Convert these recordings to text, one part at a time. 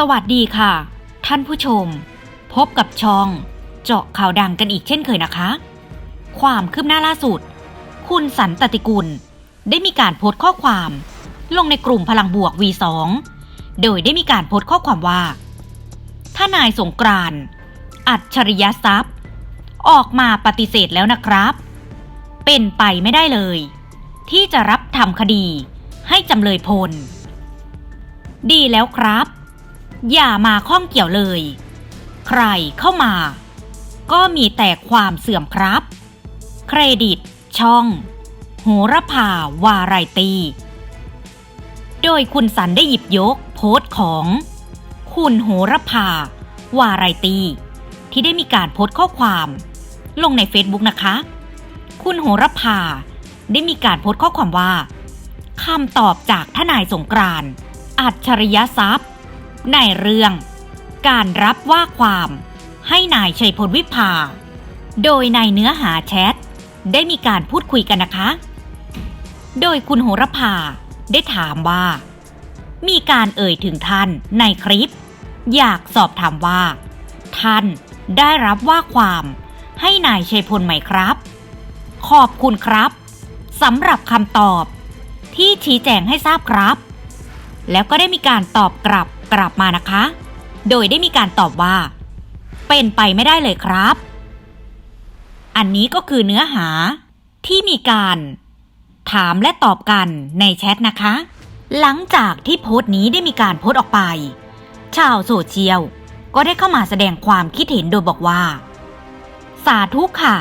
สวัสดีค่ะ ท่านผู้ชม พบกับช่องเจาะข่าวดังกันอีกเช่นเคยนะคะ ความคืบหน้าล่าสุด คุณสันตติกุล ได้มีการโพสต์ข้อความ ลงในกลุ่มพลังบวก V2 โดยได้มีการโพสต์ข้อความว่าถ้านายสงกรานต์อัจฉริยทรัพย์ ออกมาปฏิเสธแล้วนะครับ เป็นไปไม่ได้เลย ที่จะรับทำคดีให้จำเลยพล ดีแล้วครับ อย่ามาข้องเกี่ยวเลย ใครเข้ามา ก็มีแต่ความเสื่อมครับ เครดิต ช่อง โหระพาวาไรตี โดยคุณสันได้หยิบยกโพสต์ของ คุณโหระพาวาไรตี ที่ได้มีการโพสต์ข้อความ ลงใน Facebook นะคะ คุณโหระพาได้มีการโพสต์ข้อความว่าคำตอบจากทนายสงกรานต์อัจฉริยทรัพย์ ในเรื่อง การรับว่าความให้นายชัยพลวิภา โดยในเนื้อหาแชทได้มีการพูดคุยกันนะคะ โดยคุณโหระพาได้ถามว่า มีการเอ่ยถึงท่านในคลิป อยากสอบถามว่า ท่านได้รับว่าความให้นายชัยพลไหมครับ ขอบคุณครับสำหรับคำตอบที่ชี้แจงให้ทราบครับ แล้วก็ได้มีการตอบกลับ กลับมานะคะ โดยได้มีการตอบว่า เป็นไปไม่ได้เลยครับ อันนี้ก็คือเนื้อหาที่มีการถามและตอบกันในแชทนะคะ หลังจากที่โพสต์นี้ได้มีการโพสต์ออกไป ชาวโซเชียลก็ได้เข้ามาแสดงความคิดเห็นโดยบอกว่า สาธุค่ะ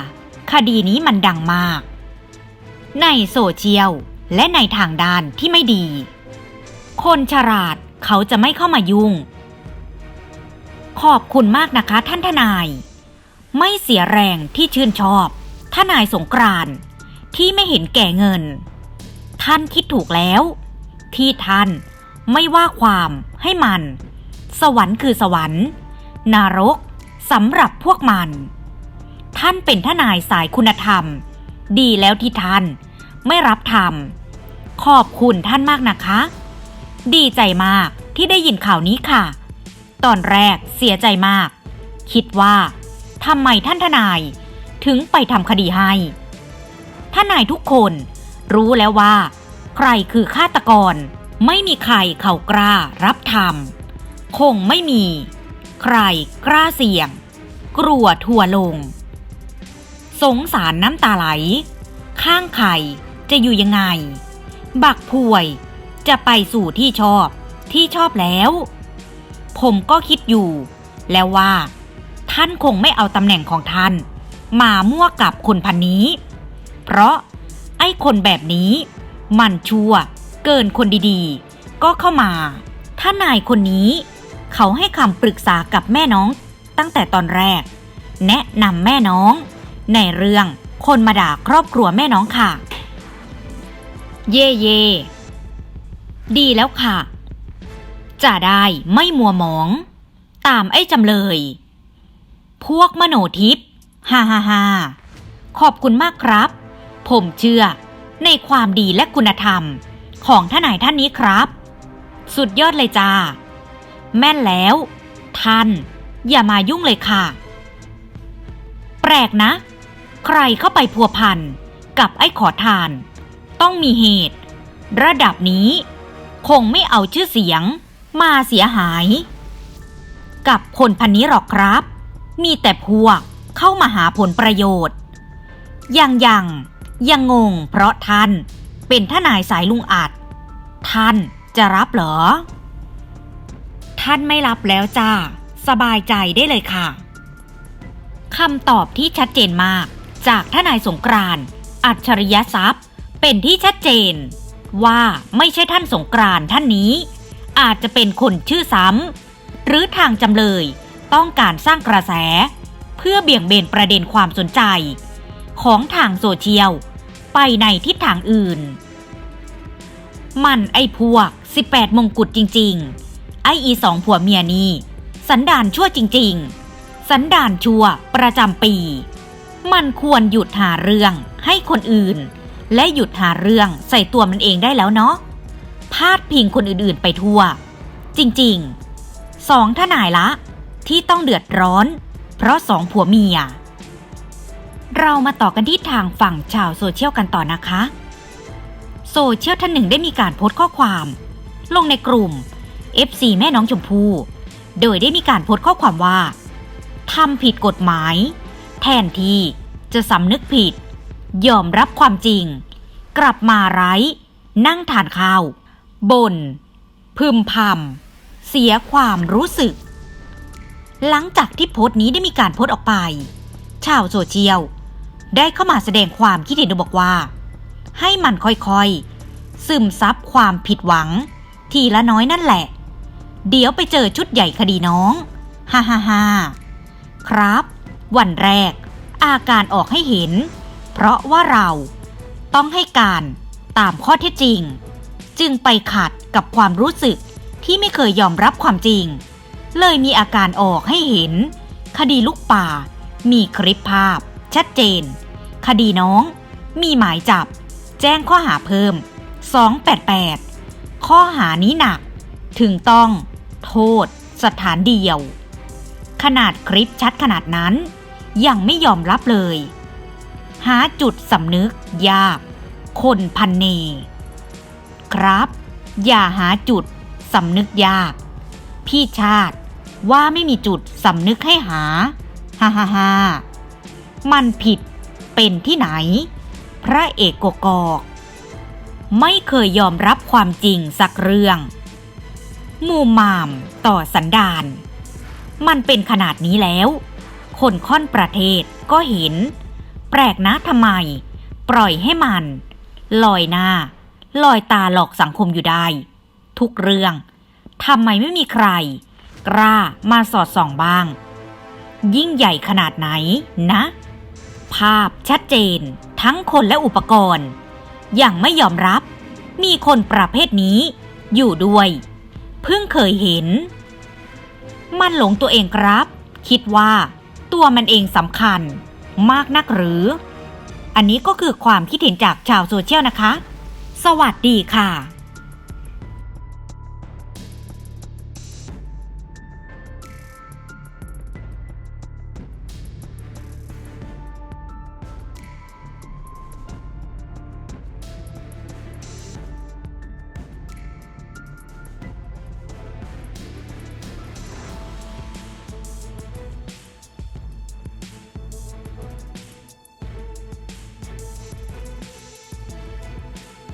คดีนี้มันดังมาก ในโซเชียลและในทางด้านที่ไม่ดี คนฉลาด เขาจะไม่เข้ามายุ่ง ขอบคุณมากนะคะท่านทนาย ไม่เสียแรงที่ชื่นชอบ ทนายสงกรานที่ไม่เห็นแก่เงิน ท่านคิดถูกแล้ว ที่ท่านไม่ว่าความให้มัน สวรรค์คือสวรรค์นรกสำหรับพวกมัน ท่านเป็นทนายสายคุณธรรม ดีแล้วที่ท่านไม่รับธรรมขอบคุณท่านมากนะคะ ดีใจมากที่ได้ยินข่าวนี้ค่ะ ตอนแรกเสียใจมาก คิดว่าทำไมท่านทนาย ถึงไปทำคดีให้ ท่านายทุกคนรู้แล้วว่า ใครคือฆาตกร ไม่มีใครเขากล้ารับทำคงไม่มี ใครกล้าเสี่ยง กลัวทัวลง สงสารน้ำตาไหล ข้างไข่จะอยู่ยังไง บักพวย จะไปสู่ที่ชอบ ที่ชอบแล้ว ผมก็คิดอยู่ แล้วว่า ท่านคงไม่เอาตำแหน่งของท่าน มามั่วกับคนพันนี้ เพราะไอ้คนแบบนี้ มันชั่ว เกินคนดีๆ ก็เข้ามา ถ้านายคนนี้ เขาให้คำปรึกษากับแม่น้อง ตั้งแต่ตอนแรก แนะนำแม่น้อง ในเรื่องคนมาด่าครอบครัวแม่น้องค่ะ เย่เย่ ดีแล้วค่ะ จะได้ไม่มัวหมอง ตามไอ้จำเลย พวกมโนทิพย์ฮ่าฮ่าฮ่าขอบคุณมากครับ ผมเชื่อในความดีและคุณธรรมของท่านไหนท่านนี้ครับ สุดยอดเลยจ้า แม่นแล้ว ท่าน อย่ามายุ่งเลยค่ะ แปลกนะ ใครเข้าไปพัวพันกับไอ้ขอทาน ต้องมีเหตุ ระดับนี้ คงไม่เอาชื่อเสียง มาเสียหาย กับคนพันนี้หรอกครับ มีแต่พวกเข้ามาหาผลประโยชน์ ยังยังยังงงเพราะท่านเป็นทนายสายลุงอัด ท่านจะรับเหรอ ท่านไม่รับแล้วจ้า สบายใจได้เลยค่ะคำตอบที่ชัดเจนมาก จากทนายสงกรานต์อัจฉริยทรัพย์ เป็นที่ชัดเจน ว่าไม่ใช่ท่านสงกรานต์ท่านนี้ อาจจะเป็นคนชื่อซ้ำหรือทางจำเลยต้องการสร้างกระแส เพื่อเบี่ยงเบนประเด็นความสนใจ ของทางโซเชียล ไปในทิศทางอื่น มันไอ้พวก 18 มงกุฎจริง ๆ ไออีสองผัวเมียนี่สันดานชั่วจริง ๆ สันดานชั่วประจำปี มันควรหยุดหาเรื่องให้คนอื่น และหยุดหาเรื่องใส่ตัวมันเองได้แล้วเนาะพาดพิงคนอื่นๆไปทั่ว จริงๆสองทนายละ ที่ต้องเดือดร้อน เพราะสองผัวเมีย เรามาต่อกันที่ทางฝั่งชาวโซเชียลกันต่อนะคะ โซเชียลท่านหนึ่งได้มีการโพสต์ข้อความ ลงในกลุ่ม FC แม่น้องชมพู่โดยได้มีการโพสต์ข้อความว่าทำผิดกฎหมาย แทนที่จะสำนึกผิด ยอมรับความจริง กลับมาไร้ นั่งทานข้าวบน่นพึมพำเสียความรู้สึก หลังจากที่โพสต์นี้ได้มีการโพสต์ออกไป ชาวโซเชียลได้เข้ามาแสดงความคิดเห็นโดยบอกว่า ให้มันค่อยๆ ซึมซับความผิดหวัง ทีละน้อยนั่นแหละ เดี๋ยวไปเจอชุดใหญ่คดีน้องฮ่าฮ่าฮ่าครับ วันแรก อาการออกให้เห็น เพราะว่าเราต้องให้การตามข้อเท็จจริง จึงไปขัดกับความรู้สึกที่ไม่เคยยอมรับความจริง เลยมีอาการออกให้เห็น คดีลูกป่า มีคลิปภาพ ชัดเจน คดีน้อง มีหมายจับ แจ้งข้อหาเพิ่ม 288 ข้อหานี้หนัก ถึงต้อง โทษ สถานเดียว ขนาดคลิปชัดขนาดนั้น ยังไม่ยอมรับเลย หาจุดสำนึกยาก คนพันเน ครับ อย่าหาจุดสำนึกยาก พี่ชาติว่าไม่มีจุดสำนึกให้หา ฮ่าฮ่าฮ่ามันผิดเป็นที่ไหน พระเอกกกอกไม่เคยยอมรับความจริงสักเรื่องมูมามต่อสันดาน มันเป็นขนาดนี้แล้ว คนค่อนประเทศก็เห็น แปลกนะทำไม ปล่อยให้มัน ลอยหน้า ลอยตาหลอกสังคมอยู่ได้ ทุกเรื่องทำไมไม่มีใคร กล้ามาสอดส่องบ้าง ยิ่งใหญ่ขนาดไหนนะ ภาพชัดเจน ทั้งคนและอุปกรณ์ อยังไม่ยอมรับ มีคนประเภทนี้อยู่ด้วย เพิ่งเคยเห็น มันหลงตัวเองครับ คิดว่าตัวมันเองสำคัญ มากนักหรือ อันนี้ก็คือความคิดเห็นจากชาวโซเชียลนะคะ สวัสดีค่ะ